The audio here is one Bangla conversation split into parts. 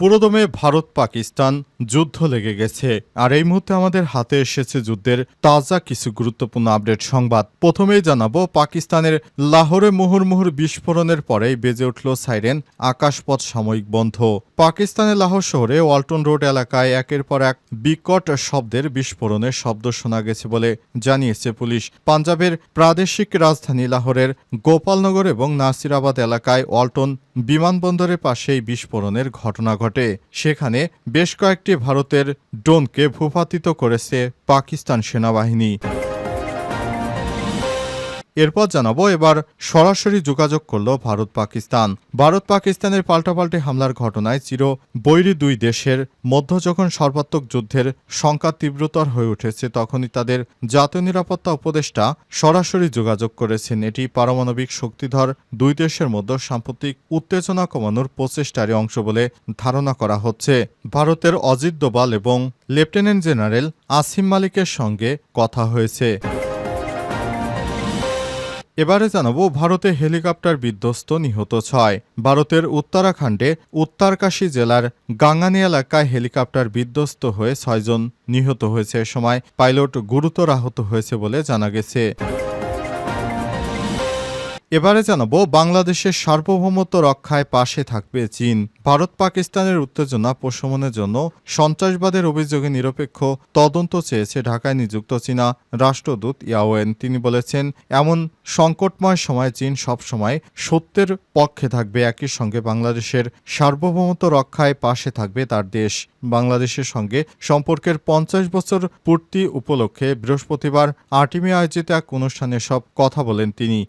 পুরোদমে ভারত পাকিস্তান যুদ্ধ লেগে গেছে। আর এই মুহূর্তে আমাদের হাতে এসেছে যুদ্ধের তাজা কিছু গুরুত্বপূর্ণ আপডেট সংবাদ। প্রথমেই জানাব, পাকিস্তানের লাহোরে মুহুর্মুহুর বিস্ফোরণের পরেই বেজে উঠল সাইরেন, আকাশপথ সাময়িক বন্ধ। পাকিস্তানের লাহোর শহরে ওয়ালটন রোড এলাকায় একের পর এক বিকট শব্দের বিস্ফোরণের শব্দ শোনা গেছে বলে জানিয়েছে পুলিশ। পাঞ্জাবের প্রাদেশিক রাজধানী লাহোরের গোপালনগর এবং নাসিরাবাদ এলাকায় ওয়ালটন বিমানবন্দরের পাশেই বিস্ফোরণের ঘটনা ঘটে। সেখানে বেশ কয়েকটি ভারতের ড্রোনকে ভূপাতিত করেছে পাকিস্তান সেনাবাহিনী। এরপর জানাব, এবার সরাসরি যোগাযোগ করল ভারত পাকিস্তান। ভারত পাকিস্তানের পাল্টাপাল্টি হামলার ঘটনায় চির বৈরী দুই দেশের মধ্য যখন সর্বাত্মক যুদ্ধের সংখ্যা তীব্রতর হয়ে উঠেছে, তখনই তাদের জাতীয় নিরাপত্তা উপদেষ্টা সরাসরি যোগাযোগ করেছেন। এটি পারমাণবিক শক্তিধর দুই দেশের মধ্যে সাম্প্রতিক উত্তেজনা কমানোর প্রচেষ্টারই অংশ বলে ধারণা করা হচ্ছে। ভারতের অজিত দোবাল এবং লেফটেন্যান্ট জেনারেল আসিম মালিকের সঙ্গে কথা হয়েছে। এবারে জানাব ভারতে হেলিকপ্টার বিধ্বস্ত নিহত ছয়। ভারতের উত্তরাখণ্ডে উত্তরকাশী জেলার গাঙ্গানি এলাকায় হেলিকপ্টার বিধ্বস্ত হয়ে ছয়জন নিহত হয়েছে। এ সময় পাইলট গুরুতর আহত হয়েছে বলে জানা গেছে। এবারে জানাব, বাংলাদেশের সার্বভৌমত্ব রক্ষায় পাশে থাকবে চীন। ভারত পাকিস্তানের উত্তেজনা প্রশমনের জন্য সন্ত্রাসবাদের অভিযোগে নিরপেক্ষ তদন্ত চেয়েছে ঢাকায় নিযুক্ত চীনা রাষ্ট্রদূত ইয়াওয়েন। তিনি বলেছেন, এমন সংকটময় সময় চীন সবসময় সত্যের পক্ষে থাকবে, একই সঙ্গে বাংলাদেশের সার্বভৌমত্ব রক্ষায় পাশে থাকবে তার দেশ। বাংলাদেশের সঙ্গে সম্পর্কের পঞ্চাশ বছর পূর্তি উপলক্ষে বৃহস্পতিবার আর্টিমে আয়োজিত এক অনুষ্ঠানে সব কথা বলেন তিনি।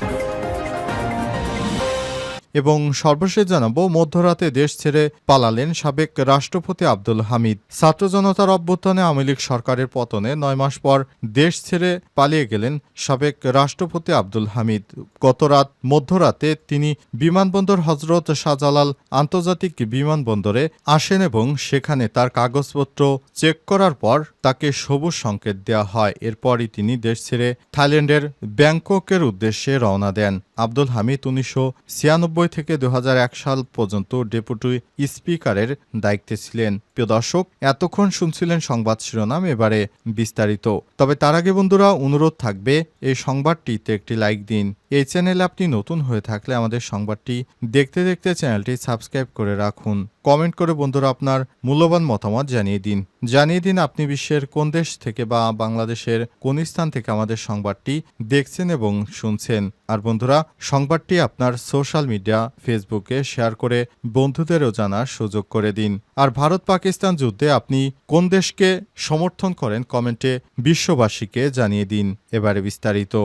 এবং সর্বশেষ জানাব, মধ্যরাতে দেশ ছেড়ে পালালেন সাবেক রাষ্ট্রপতি আব্দুল হামিদ। ছাত্র জনতার অভ্যুত্থানে আওয়ামী লীগ সরকারের পতনে নয় মাস পর দেশ ছেড়ে পালিয়ে গেলেন সাবেক রাষ্ট্রপতি আব্দুল হামিদ। গত রাত মধ্যরাতে তিনি বিমানবন্দর হজরত শাহজালাল আন্তর্জাতিক বিমানবন্দরে আসেন এবং সেখানে তার কাগজপত্র চেক করার পর তাকে সবুজ সংকেত দেওয়া হয়। এরপরই তিনি দেশ ছেড়ে থাইল্যান্ডের ব্যাংককের উদ্দেশ্যে রওনা দেন। আব্দুল হামিদ উনিশশো ছিয়ানব্বই থেকে দু হাজার এক সাল পর্যন্ত ডেপুটি স্পিকারের দায়িত্বে ছিলেন। প্রিয় দর্শক, এতক্ষণ শুনছিলেন সংবাদ শিরোনাম, এবারে বিস্তারিত। তবে তার আগে বন্ধুরা, অনুরোধ থাকবে, এই সংবাদটিতে একটি লাইক দিন। এই চ্যানেলে আপনি নতুন হয়ে থাকলে আমাদের সংবাদটি দেখতে দেখতে চ্যানেলটি সাবস্ক্রাইব করে রাখুন। কমেন্ট করে বন্ধুরা আপনার মূল্যবান মতামত জানিয়ে দিন। জানিয়ে দিন আপনি বিশ্বের কোন দেশ থেকে বা বাংলাদেশের কোন স্থান থেকে আমাদের সংবাদটি দেখছেন এবং শুনছেন। আর বন্ধুরা, সংবাদটি আপনার সোশ্যাল মিডিয়া, ফেসবুকে শেয়ার করে বন্ধুদেরও জানার সুযোগ করে দিন। আর ভারত পাকিস্তান যুদ্ধে আপনি কোন দেশকে সমর্থন করেন কমেন্টে বিশ্ববাসীকে জানিয়ে দিন। এবারে বিস্তারিত।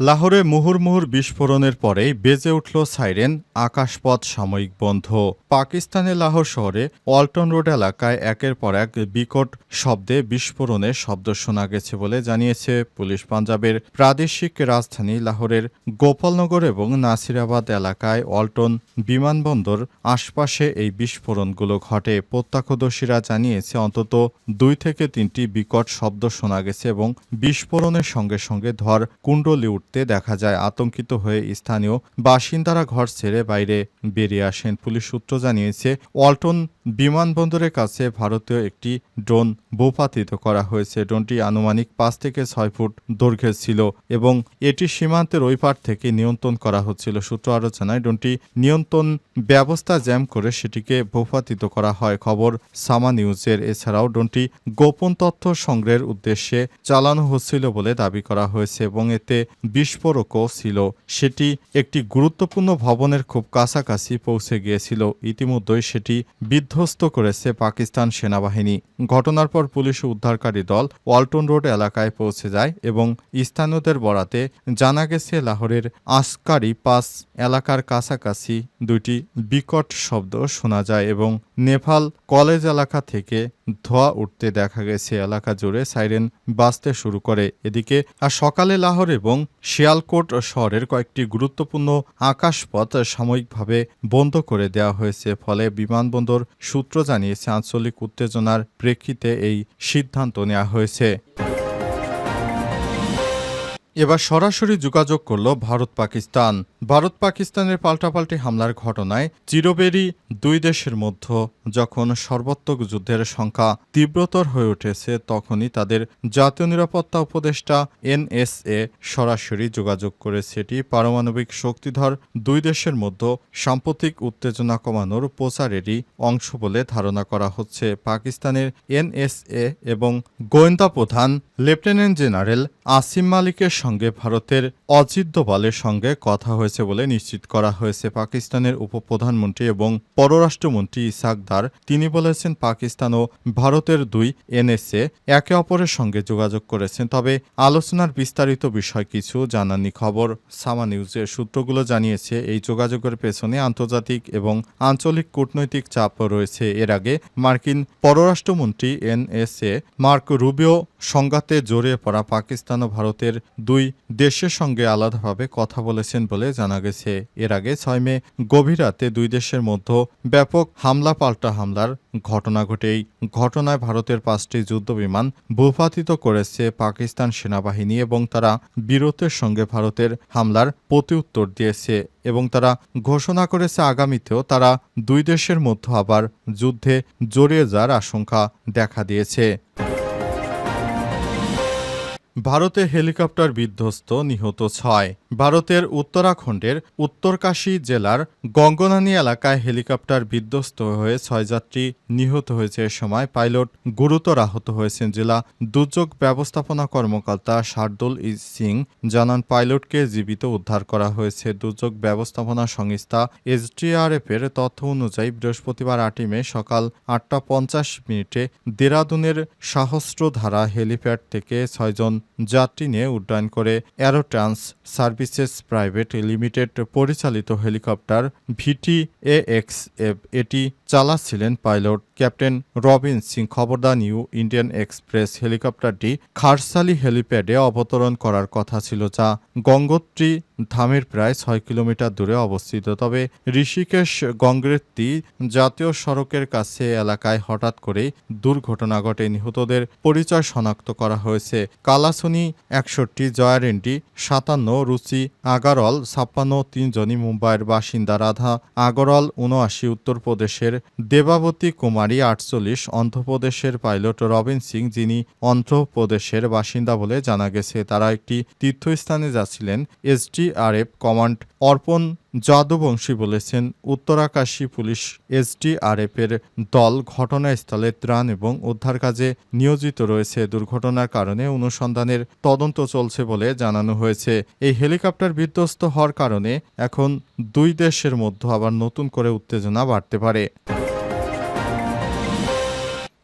লাহোরে মুহুর্মুহুর বিস্ফোরণের পরেই বেজে উঠল সাইরেন, আকাশপথ সাময়িক বন্ধ। পাকিস্তানের লাহোর শহরে ওয়ালটন রোড এলাকায় একের পর এক বিকট শব্দে বিস্ফোরণের শব্দ শোনা গেছে বলে জানিয়েছে পুলিশ পাঞ্জাবের প্রাদেশিক রাজধানী লাহোরের গোপালনগর এবং নাসিরাবাদ এলাকায় ওয়ালটন বিমানবন্দর আশপাশে এই বিস্ফোরণগুলো ঘটে। প্রত্যক্ষদর্শীরা জানিয়েছে, অন্তত দুই থেকে তিনটি বিকট শব্দ শোনা গেছে এবং বিস্ফোরণের সঙ্গে সঙ্গে ধর কুণ্ডলি উঠতে দেখা যায় আতঙ্কিত হয়ে স্থানীয় বাসিন্দারা ঘর ছেড়ে বাইরে বেরিয়ে আসেন। পুলিশ সূত্র জানিয়েছে, ওয়ালটন বিমানবন্দরের কাছে ভারতীয় একটি ড্রোন ভূপাতিত করা হয়েছে। ড্রোনটি আনুমানিক পাঁচ থেকে ছয় ফুট দৈর্ঘ্যের ছিল এবং এটি সীমান্তের ওই পার থেকে নিয়ন্ত্রণ করা হচ্ছিল। সূত্র আরও জানায়, ড্রোনটি নিয়ন্ত্রণ ব্যবস্থা জ্যাম করে সেটিকে ভূপাতিত করা হয়। খবর সামা নিউজের। এছাড়াও ড্রোনটি গোপন তথ্য সংগ্রহের উদ্দেশ্যে চালানো হচ্ছিল বলে দাবি করা হয়েছে এবং এতে বিস্ফোরকও ছিল। সেটি একটি গুরুত্বপূর্ণ ভবনের খুব কাছাকাছি পৌঁছে গিয়েছিল। ইতিমধ্যেই সেটি বিধ্বস্ত করেছে পাকিস্তান সেনাবাহিনী। ঘটনার পর পুলিশ উদ্ধারকারী দল ওয়ালটন রোড এলাকায় পৌঁছে যায় এবং স্থানীয়দের বরাতে জানা গেছে, লাহোরের আসকারি পাস এলাকার কাছাকাছি দুইটি বিকট শব্দ শোনা যায় এবং নেপাল কলেজ এলাকা থেকে ধোঁয়া উঠতে দেখা গেছে। এলাকা জুড়ে সাইরেন বাজতে শুরু করে। এদিকে আর সকালে লাহোর এবং শিয়ালকোট শহরের কয়েকটি গুরুত্বপূর্ণ আকাশপথ সাময়িকভাবে বন্ধ করে দেওয়া হয়েছে, ফলে বিমানবন্দর সূত্র জানিয়েছে, আঞ্চলিক উত্তেজনার প্রেক্ষিতে এই সিদ্ধান্ত নেওয়া হয়েছে। এবার সরাসরি যোগাযোগ করল ভারত পাকিস্তান। ভারত পাকিস্তানের পাল্টাপাল্টি হামলার ঘটনায় চিরবেরি দুই দেশের মধ্যে যখন সর্বাত্মক যুদ্ধের সংখ্যা তীব্রতর হয়ে উঠেছে, তখনই তাদের জাতীয় নিরাপত্তা উপদেষ্টা এনএসএ সরাসরি যোগাযোগ করেছে এটি পারমাণবিক শক্তিধর দুই দেশের মধ্যে সাম্প্রতিক উত্তেজনা কমানোর প্রচারেরই অংশ বলে ধারণা করা হচ্ছে। পাকিস্তানের এনএসএ এবং গোয়েন্দা প্রধান লেফটেন্যান্ট জেনারেল আসিম মালিকের সঙ্গে ভারতের অজিত দোভালের সঙ্গে কথা হয়েছে বলে নিশ্চিত করা হয়েছে। পাকিস্তানের উপপ্রধানমন্ত্রী এবং পররাষ্ট্রমন্ত্রী ইসাক দার তিনি বলেছেন পাকিস্তান ও ভারতের দুই এনএসএ একে অপরের সঙ্গে যোগাযোগ করেছেন। তবে আলোচনার বিস্তারিত বিষয় কিছু জানানি খবর। সামা নিউজের সূত্রগুলো জানিয়েছে, এই যোগাযোগের পেছনে আন্তর্জাতিক এবং আঞ্চলিক কূটনৈতিক চাপ রয়েছে। এর আগে মার্কিন পররাষ্ট্রমন্ত্রী এনএসএ মার্ক রুবিও সংঘাতে জড়িয়ে পড়া পাকিস্তান ও ভারতের দুই দেশের সঙ্গে আলাদাভাবে কথা বলেছেন বলে জানা গেছে। এর আগে ছয় মে গভীর রাতে দুই দেশের মধ্যে ব্যাপক হামলা পাল্টা হামলার ঘটনা ঘটে এই ঘটনায় ভারতের পাঁচটি যুদ্ধবিমান ভূপাতিত করেছে পাকিস্তান সেনাবাহিনী এবং তারা বীরত্বের সঙ্গে ভারতের হামলার প্রতিউত্তর দিয়েছে এবং তারা ঘোষণা করেছে আগামীতেও তারা দুই দেশের মধ্যে আবার যুদ্ধে জড়িয়ে যাওয়ার আশঙ্কা দেখা দিয়েছে। ভারতে হেলিকপ্টার বিধ্বস্ত নিহত ছয়। ভারতের উত্তরাখণ্ডের উত্তরকাশী জেলার গঙ্গনানি এলাকায় হেলিকপ্টার বিধ্বস্ত হয়ে ছয় যাত্রী নিহত হয়েছে এ সময়। পাইলট গুরুতর আহত হয়েছেন জেলা দুর্যোগ ব্যবস্থাপনা কর্মকর্তা শার্দুল সিং জানান, পাইলটকে জীবিত উদ্ধার করা হয়েছে। দুর্যোগ ব্যবস্থাপনা সংস্থা এসডিআরএফ এর তথ্য অনুযায়ী বৃহস্পতিবার আটই মে সকাল আটটা পঞ্চাশ মিনিটে দেরাদুনের সহস্রধারা হেলিপ্যাড থেকে ছয়জন যাত্রী নিয়ে উড্ডয়ন করে অ্যারোট্রান্স সার্ভিসেস প্রাইভেট লিমিটেড পরিচালিত helicopter VT A X F এটি চালাচ্ছিলেন পাইলট ক্যাপ্টেন রবিন সিং। খবরদা নিউ ইন্ডিয়ান এক্সপ্রেস হেলিকপ্টারটি খারসালি হেলিপ্যাডে অবতরণ করার কথা ছিল যা গঙ্গোত্রী ধামের প্রায় ছয় কিলোমিটার দূরে অবস্থিত। তবে ঋষিকেশ গঙ্গোত্রী জাতীয় সড়কের কাছে এলাকায় হঠাৎ করেই দুর্ঘটনা ঘটে। নিহতদের পরিচয় শনাক্ত করা হয়েছে। কালাসুনি একষট্টি জয়ারেন্ডি সাতান্ন, রুচি আগারল ছাপ্পান্ন, তিনজনই মুম্বাইয়ের বাসিন্দা। রাধা আগরওয়াল উনআশি, উত্তরপ্রদেশের দেবাবতী কুমারী আটচল্লিশ, অন্ধ্রপ্রদেশের পাইলট রবিন সিং যিনি অন্ধ্রপ্রদেশের বাসিন্দা বলে জানা গেছে। তারা একটি তীর্থস্থানে যাচ্ছিলেন। এসডিআরএফ কমান্ড অর্পণ যাদবংশী বলেছেন, উত্তরাকাশী পুলিশ এসডিআরএফ এর দল ঘটনাস্থলে ত্রাণ এবং উদ্ধার কাজে নিয়োজিত রয়েছে। দুর্ঘটনার কারণে অনুসন্ধানের তদন্ত চলছে বলে জানানো হয়েছে। এই হেলিকপ্টার বিধ্বস্ত হওয়ার কারণে এখন দুই দেশের মধ্যে আবার নতুন করে উত্তেজনা বাড়তে পারে।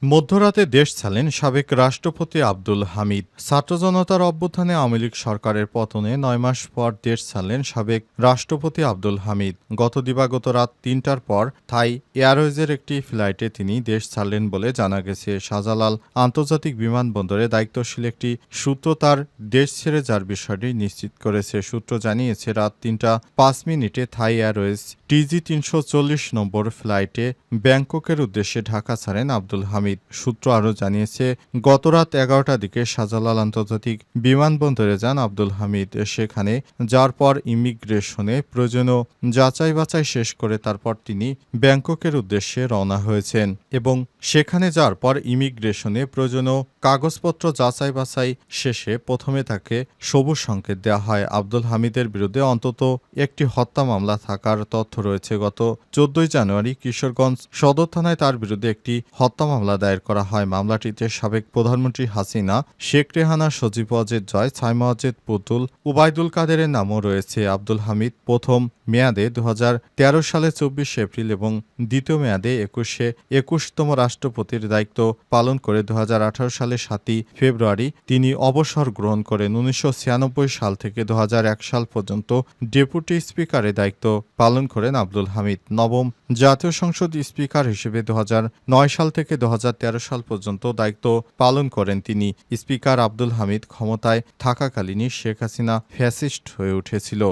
মধ্যরাতে দেশ ছাড়লেন সাবেক রাষ্ট্রপতি আব্দুল হামিদ। ছাত্র জনতার অভ্যুত্থানে আওয়ামী লীগ সরকারের পতনে নয় মাস পর দেশ ছাড়লেন সাবেক রাষ্ট্রপতি আব্দুল হামিদ। গত দিবাগত রাত তিনটার পর থাই এয়ারওয়েজের একটি ফ্লাইটে তিনি দেশ ছাড়লেন বলে জানা গেছে। শাহজালাল আন্তর্জাতিক বিমানবন্দরে দায়িত্বশীল একটি সূত্র তার দেশ ছেড়ে যার বিষয়টি নিশ্চিত করেছে। সূত্র জানিয়েছে, রাত তিনটা পাঁচ মিনিটে থাই এয়ারওয়েজ টিজি তিনশো চল্লিশ নম্বর ফ্লাইটে ব্যাংককের উদ্দেশ্যে ঢাকা ছাড়েন আব্দুল হামিদ। সূত্র আরও জানিয়েছে, গতরাত এগারোটার দিকে শাহজালাল আন্তর্জাতিক বিমানবন্দরে যান আব্দুল হামিদ। সেখানে যার পর ইমিগ্রেশনে প্রয়োজনীয় যাচাই বাছাই শেষ করে তারপর তিনি ব্যাংককের উদ্দেশ্যে রওনা হয়েছেন এবং সেখানে যাওয়ার পর ইমিগ্রেশনে প্রয়োজনীয় কাগজপত্র যাচাই বাছাই শেষে প্রথমে তাকে সবুজ সংকেত দেওয়া হয়। আব্দুল হামিদের বিরুদ্ধে অন্তত একটি হত্যা মামলা থাকার তথ্য রয়েছে, গত চোদ্দই জানুয়ারি কিশোরগঞ্জ সদর থানায় তার বিরুদ্ধে একটি হত্যা মামলা দায়ের করা হয়। মামলাটিতে সাবেক প্রধানমন্ত্রী হাসিনা, শেখ রেহানা, সজীব ওয়াজেদ জয়, সাইমা ওয়াজেদ, পুতুল, উবায়দুল কাদেরের নামও রয়েছে। আব্দুল হামিদ প্রথম মেয়াদে দু হাজার তেরো সালে চব্বিশে এপ্রিল এবং দ্বিতীয় মেয়াদে একুশে একুশতম রাষ্ট্রপতির দায়িত্ব পালন করে দু হাজার আঠারো সালে সাতই ফেব্রুয়ারি তিনি অবসর গ্রহণ করেন। উনিশশো ছিয়ানব্বই সাল থেকে দু হাজার এক সাল পর্যন্ত ডেপুটি স্পিকারের দায়িত্ব পালন করে করেন আব্দুল হামিদ নবম জাতীয় সংসদ স্পিকার হিসেবে দু সাল থেকে দুহাজার তেরো সাল পর্যন্ত দায়িত্ব পালন করেন তিনি। স্পিকার আব্দুল হামিদ ক্ষমতায় থাকাকালীনই শেখ হাসিনা ফ্যাসিস্ট হয়ে উঠেছিল।